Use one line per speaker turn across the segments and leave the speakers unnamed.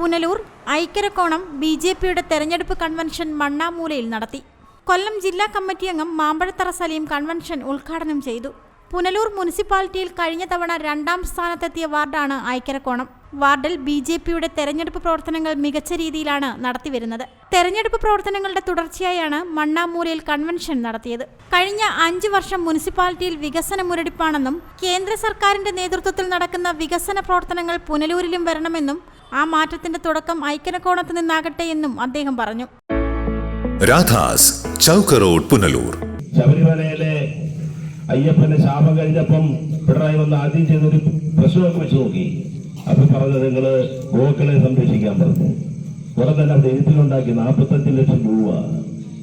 Punalur Aikkarakonam B J പിയുടെ തെരഞ്ഞെടുപ്പ് convention മണ്ണാമൂലയിൽ നടത്തി. കൊല്ലം ജില്ലാ കമ്മിറ്റി അംഗം മാമ്പഴത്തറ സലീം കൺവെൻഷൻ ഉദ്ഘാടനം ചെയ്തു. പുനലൂർ മുനിസിപ്പാലിറ്റിയിൽ കഴിഞ്ഞ തവണ രണ്ടാം സ്ഥാനത്തെത്തിയ വാർഡാണ് ഐക്കരക്കോണം. വാർഡിൽ ബി ജെ പിയുടെ തെരഞ്ഞെടുപ്പ് പ്രവർത്തനങ്ങൾ മികച്ച രീതിയിലാണ് നടത്തിവരുന്നത്. തെരഞ്ഞെടുപ്പ് പ്രവർത്തനങ്ങളുടെ തുടർച്ചയായാണ് മണ്ണാമൂലയിൽ കൺവെൻഷൻ നടത്തിയത്. കഴിഞ്ഞ അഞ്ചു വർഷം മുനിസിപ്പാലിറ്റിയിൽ വികസന മുരടിപ്പാണെന്നും കേന്ദ്ര സർക്കാരിന്റെ നേതൃത്വത്തിൽ നടക്കുന്ന വികസന പ്രവർത്തനങ്ങൾ പുനലൂരിലും വരണമെന്നും ആ മാറ്റത്തിന്റെ തുടക്കം ഐക്യനക്കോണത്ത് നിന്നാകട്ടെ എന്നും അദ്ദേഹം പറഞ്ഞു.
രാധാസ് ചൗക്ക റോഡ് പുനലൂർ.
ശബരിമലയിലെ അയ്യപ്പന്റെ ശാപം കഴിഞ്ഞപ്പം പിണറായി വന്ന് ആദ്യം ചെയ്തൊരു പ്രശ്നമൊക്കെ വെച്ച് നോക്കി. അപ്പൊ പറഞ്ഞത് നിങ്ങൾ ഗോക്കളെ സംരക്ഷിക്കാൻ പറഞ്ഞു. കുറെ തന്നെ അവിടെ എഴുത്തിലുണ്ടാക്കി നാൽപ്പത്തഞ്ച് ലക്ഷം രൂപ.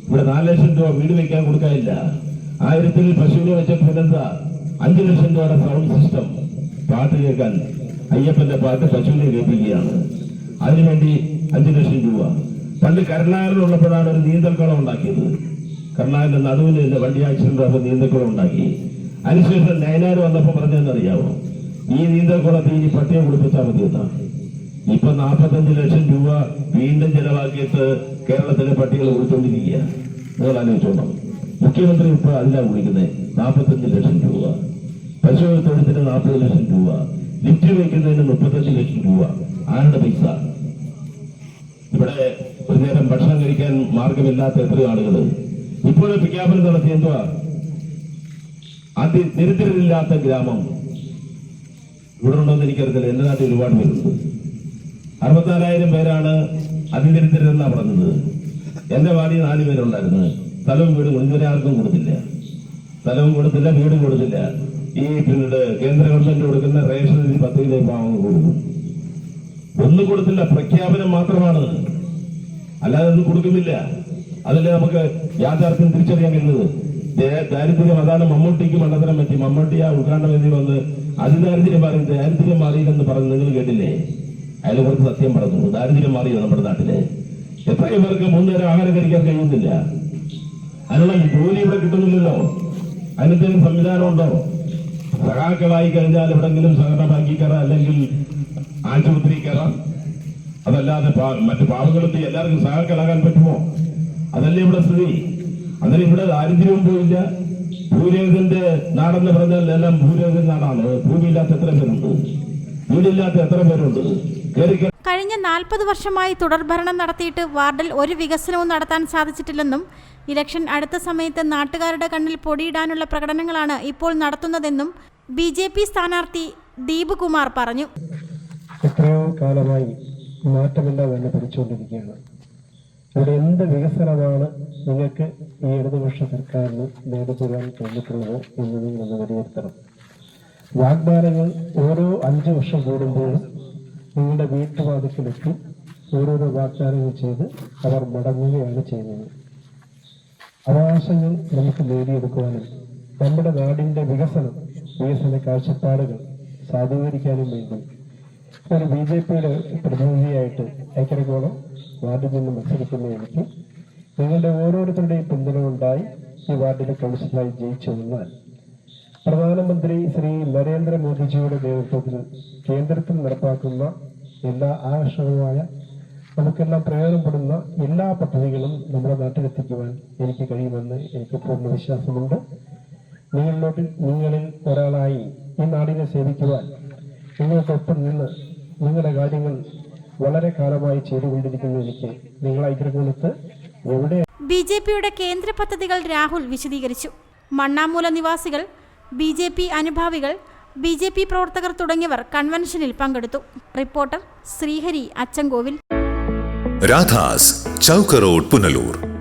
ഇവിടെ നാല് ലക്ഷം രൂപ വീട് വെക്കാൻ കൊടുക്കാനില്ല. ആയിരത്തിൽ പശുവിനെ വെച്ച പിന്നെന്താ? അഞ്ചു ലക്ഷം രൂപയുടെ സൗണ്ട് സിസ്റ്റം. പാട്ട് കേൾക്കാൻ അയ്യപ്പന്റെ പാട്ട് പശുവിനെ കേൾപ്പിക്കുകയാണ്. അതിനുവേണ്ടി അഞ്ചു ലക്ഷം രൂപ. പണ്ട് കരുണാകരനുള്ളപ്പോഴാണ് ഒരു നീന്തൽക്കുളം ഉണ്ടാക്കിയത്. കരുണാകരന്റെ നടുവിൽ വണ്ടി ആക്സിഡന്റ് ആകുമ്പോൾ നീന്തൽക്കുളം ഉണ്ടാക്കി. അതിനുശേഷം നയനാർ വന്നപ്പോൾ പറഞ്ഞതെന്നറിയാമോ ഈ നീന്തൽക്കുളത്തിൽ ഇനി പട്ടിയെ കുളിപ്പിച്ചാൽ മതി എന്നാണ് ഇപ്പൊ നാൽപ്പത്തഞ്ച് ലക്ഷം രൂപ വീണ്ടും ചെലവാക്കിയിട്ട് കേരളത്തിലെ പട്ടികൾ കുളിച്ചുകൊണ്ടിരിക്കുക നിങ്ങൾ ആലോചിച്ചോണം മുഖ്യമന്ത്രി ഇപ്പൊ അതിലാണ് വിളിക്കുന്നത് നാൽപ്പത്തഞ്ച് ലക്ഷം രൂപ. പശു തൊഴുത്തിന് നാൽപ്പത് ലക്ഷം രൂപ. ലിഫ്റ്റ് വയ്ക്കുന്നതിന് മുപ്പത്തഞ്ച് ലക്ഷം രൂപ ആരുടെ പൈസ? ഇവിടെ ഒരു നേരം ഭക്ഷണം കഴിക്കാൻ മാർഗമില്ലാത്ത എത്രയോ ആളുകൾ ഇപ്പോൾ വിജ്ഞാപനം നടത്തിയ എന്തുവാ? അതി ദരിദ്രരില്ലാത്ത ഗ്രാമം. ഇവിടെ ഉണ്ടോന്ന് എനിക്കറിയത്തില്ല. എന്റെ നാട്ടിൽ ഒരുപാട് പേരുണ്ട്. അറുപത്തിനാലായിരം പേരാണ് അതിദരിദ്രരെന്നാ പറഞ്ഞത്. എന്റെ വാടി നാല് പേരുണ്ടായിരുന്നു. സ്ഥലവും വീടും ഇതുവരെ ആർക്കും കൊടുത്തില്ല. സ്ഥലവും കൊടുത്തില്ല വീടും കൊടുത്തില്ല. ഈ പിന്നീട് കേന്ദ്ര ഗവൺമെന്റ് കൊടുക്കുന്ന റേഷൻ പദ്ധതിയിലെ പാവങ്ങൾ കൊടുക്കും ഒന്നും കൊടുത്തില്ല പ്രഖ്യാപനം മാത്രമാണ്. അല്ലാതെ ഒന്നും കൊടുക്കുന്നില്ല. അതല്ലേ നമുക്ക് യാഥാർത്ഥ്യം തിരിച്ചറിയാൻ കഴിയുന്നത്? ദാരിദ്ര്യം അതാണ് മമ്മൂട്ടിക്ക് മണ്ഡലം പറ്റി. മമ്മൂട്ടി ആ ഉദ്ഘാടനം വേദി വന്ന് അതിദാരിദ്ര്യം മാറി ദാരിദ്ര്യം മാറിയില്ലെന്ന് പറഞ്ഞ് നിങ്ങൾ കേട്ടില്ലേ? അയാൾ കുറച്ച് സത്യം പറഞ്ഞു. ദാരിദ്ര്യം മാറിയോ നമ്മുടെ നാട്ടിൽ? എത്രയും പേർക്ക് മൂന്ന് നേരം ആഹാരം കഴിക്കാൻ കഴിയുന്നില്ല. അതിനുള്ള ജോലി ഇവിടെ കിട്ടുന്നില്ലല്ലോ. അതിനെന്തെങ്കിലും സംവിധാനമുണ്ടോ സഹാക്കളായി കഴിഞ്ഞാൽ എവിടെങ്കിലും സഹകരണ ബാങ്കിൽ കയറാം അല്ലെങ്കിൽ ആശുപത്രി കയറാം. അതല്ലാതെ മറ്റു പാവങ്ങൾക്ക് എല്ലാവർക്കും സഹാക്കളാകാൻ പറ്റുമോ? അതല്ലേ ഇവിടെ സ്ഥിതി. അതിന് ഇവിടെ ദാരിദ്ര്യവും പോയില്ല ഭൂരേഖന്റെ നാടെന്ന് പറഞ്ഞാൽ എല്ലാം ഭൂരേഖ നാടാണ്. ഭൂമിയില്ലാത്ത എത്ര പേരുണ്ട്? വീടില്ലാത്ത എത്ര പേരുണ്ട്?
കഴിഞ്ഞ നാൽപ്പത് വർഷമായി തുടർഭരണം നടത്തിയിട്ട് വാർഡിൽ ഒരു വികസനവും നടത്താൻ സാധിച്ചിട്ടില്ലെന്നും ഇലക്ഷൻ അടുത്ത സമയത്ത് നാട്ടുകാരുടെ കണ്ണിൽ പൊടിയിടാനുള്ള പ്രകടനങ്ങളാണ് ഇപ്പോൾ നടത്തുന്നതെന്നും ബി ജെ പി സ്ഥാനാർത്ഥി ദീപ് കുമാർ പറഞ്ഞു.
എത്രയോ കാലമായി മാറ്റമില്ലാതെ തന്നെ ഭരിച്ചുകൊണ്ടിരിക്കുകയാണ് ഇവിടെ എന്ത് വികസനമാണ് നിങ്ങൾക്ക് ഈ ഇടതുപക്ഷ സർക്കാരിന് നേടിത്തരാൻ കഴിഞ്ഞിട്ടുള്ളത് എന്ന് നിങ്ങളൊന്ന് വിലയിരുത്തണം. വാഗ്ദാനങ്ങൾ ഓരോ അഞ്ച് വർഷം കൂടുമ്പോഴും നിങ്ങളുടെ വീട്ടുവാതിക്കലെത്തി ഓരോരോ വാഗ്ദാനങ്ങൾ ചെയ്ത് അവർ മടങ്ങുകയാണ് ചെയ്യുന്നത്. അവകാശങ്ങൾ നമുക്ക് നേടിയെടുക്കുവാനും നമ്മുടെ നാടിന്റെ വികസനം വികസന കാഴ്ചപ്പാടുകൾ സാധൂകരിക്കാനും വേണ്ടി. ഒരു ബി ജെ പിയുടെ പ്രതിനിധിയായിട്ട് ഐക്യരകോണം വാർഡിൽ നിന്ന് മത്സരിക്കുന്ന എനിക്ക് നിങ്ങളുടെ ഓരോരുത്തരുടെയും പിന്തുണ ഉണ്ടായി ഈ വാർഡിലെ കൗൺസിലായി ജയിച്ചു വന്നാൽ. പ്രധാനമന്ത്രി ശ്രീ നരേന്ദ്രമോദിജിയുടെ നേതൃത്വത്തിൽ കേന്ദ്രത്തിൽ നടപ്പാക്കുന്ന എല്ലാ ആകർഷകമായ നമുക്കെല്ലാം പ്രയോജനപ്പെടുന്ന എല്ലാ പദ്ധതികളും നമ്മുടെ നാട്ടിലെത്തിക്കുവാൻ എനിക്ക് കഴിയുമെന്ന് എനിക്ക് പൂർണ വിശ്വാസമുണ്ട്. നിങ്ങളിലോട്ട് നിങ്ങളിൽ ഒരാളായി ഈ നാടിനെ സേവിക്കുവാൻ നിങ്ങൾക്കൊപ്പം നിന്ന് നിങ്ങളുടെ കാര്യങ്ങൾ വളരെ കാലമായി ചെയ്തുകൊണ്ടിരിക്കുന്ന എനിക്ക് നിങ്ങൾ എവിടെ
ബി ജെ പിയുടെ കേന്ദ്ര പദ്ധതികൾ രാഹുൽ വിശദീകരിച്ചു. മണ്ണാമൂല നിവാസികൾ ബി ജെ പി അനുഭാവികൾ ബി ജെ പി പ്രവർത്തകർ തുടങ്ങിയവർ കൺവെൻഷനിൽ പങ്കെടുത്തു. റിപ്പോർട്ടർ ശ്രീഹരി അച്ചൻകോവിൽ.
രാധാസ് ചൗക്കറോഡ് പുനലൂർ.